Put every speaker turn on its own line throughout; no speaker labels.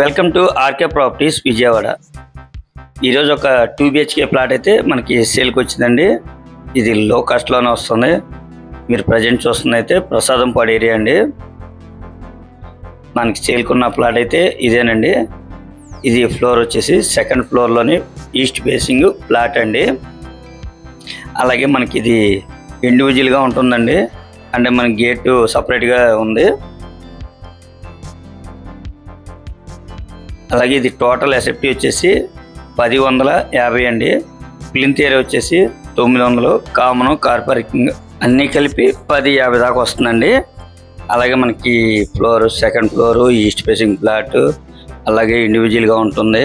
Welcome to RK properties Vijayawada. ఈరోజు ఒక two BHK plot అయితే మనకి సేల్కి వచ్చిందండి. ఇది లో కాస్ట్లోనే వస్తుంది. మీరు ప్రజెంట్ చూస్తుంది అయితే ప్రసాదంపాడు ఏరియా అండి. మనకి సేల్కున్న ప్లాట్ అయితే ఇదేనండి. ఇది ఫ్లోర్ వచ్చేసి సెకండ్ ఫ్లోర్లోని ఈస్ట్ ఫేసింగ్ ప్లాట్ అండి. అలాగే మనకి ఇది ఇండివిజువల్గా ఉంటుందండి. అంటే మన గేటు సపరేట్గా ఉంది. అలాగే ఇది టోటల్ ఎసెప్టీ వచ్చేసి పది వందల యాభై అండి. ప్లింత్ ఏరియా వచ్చేసి తొమ్మిది వందలు. కామన్ కార్ పార్కింగ్ అన్నీ కలిపి పది యాభై దాకా వస్తుందండి. అలాగే మనకి floor second floor east facing flat అలాగే ఇండివిజువల్గా ఉంటుంది.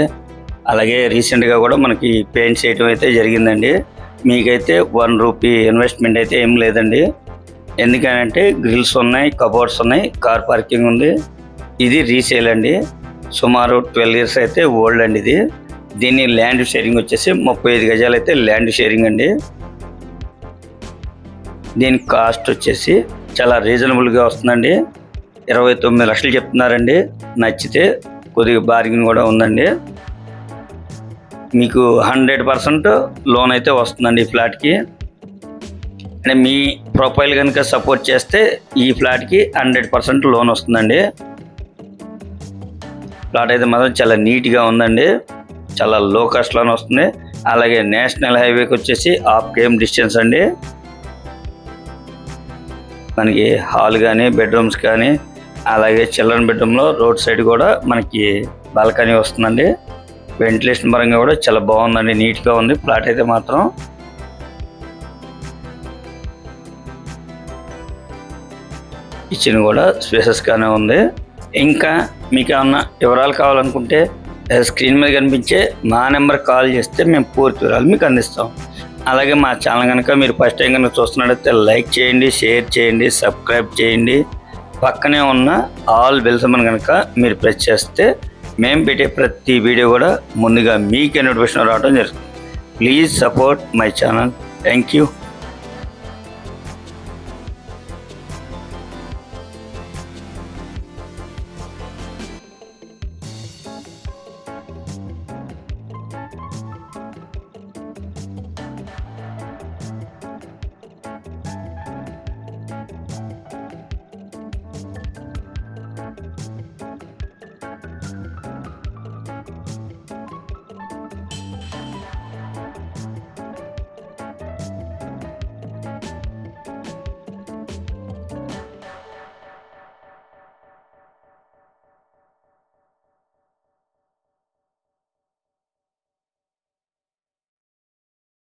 అలాగే రీసెంట్గా కూడా మనకి పెయింట్ చేయడం అయితే జరిగిందండి. మీకైతే వన్ రూపీ ఇన్వెస్ట్మెంట్ అయితే ఏం లేదండి. ఎందుకనంటే గ్రిల్స్ ఉన్నాయి కబోర్డ్స్ ఉన్నాయి కార్ పార్కింగ్ ఉంది. ఇది రీసేల్ అండి. సుమారు ట్వెల్వ్ ఇయర్స్ అయితే ఓల్డ్ అండి ఇది. దీన్ని ల్యాండ్ షేరింగ్ వచ్చేసి ముప్పై ఐదు గజాలు అయితే ల్యాండ్ షేరింగ్ అండి. దీని కాస్ట్ వచ్చేసి చాలా రీజనబుల్గా వస్తుందండి. ఇరవై తొమ్మిది లక్షలు చెప్తున్నారండి. నచ్చితే కొద్దిగా బార్గింగ్ కూడా ఉందండి. మీకు హండ్రెడ్ పర్సెంట్ లోన్ అయితే వస్తుందండి ఈ ఫ్లాట్కి. అంటే మీ ప్రొఫైల్ కనుక సపోర్ట్ చేస్తే ఈ ఫ్లాట్కి హండ్రెడ్ పర్సెంట్ లోన్ వస్తుందండి. ప్లాట్ అయితే మాత్రం చాలా నీట్గా ఉందండి. చాలా లో కాస్ట్లోనే వస్తుంది. అలాగే నేషనల్ హైవేకి వచ్చేసి హాఫ్ కేఎం డిస్టెన్స్ అండి. మనకి హాల్ కానీ బెడ్రూమ్స్ కానీ అలాగే చిల్డ్రన్ బెడ్రూమ్లో రోడ్ సైడ్ కూడా మనకి బాల్కనీ వస్తుందండి. వెంటిలేషన్ పరంగా కూడా చాలా బాగుందండి. నీట్గా ఉంది. ప్లాట్ అయితే మాత్రం. కిచెన్ కూడా స్పేసెస్గానే ఉంది. ఇంకా మీకు ఏమన్నా వివరాలు కావాలనుకుంటే స్క్రీన్ మీద కనిపించే మా నెంబర్ కాల్ చేస్తే మేము పూర్తి వివరాలు మీకు అందిస్తాం. అలాగే మా ఛానల్ కనుక మీరు ఫస్ట్ టైం కనుక చూస్తున్నట్టయితే లైక్ చేయండి షేర్ చేయండి సబ్స్క్రైబ్ చేయండి. పక్కనే ఉన్న ఆల్ బెల్సమని కనుక మీరు ప్రెస్ చేస్తే మేము పెట్టే ప్రతి వీడియో కూడా ముందుగా మీకే నోటిఫికేషన్ రావడం జరుగుతుంది. Please support my channel. Thank you.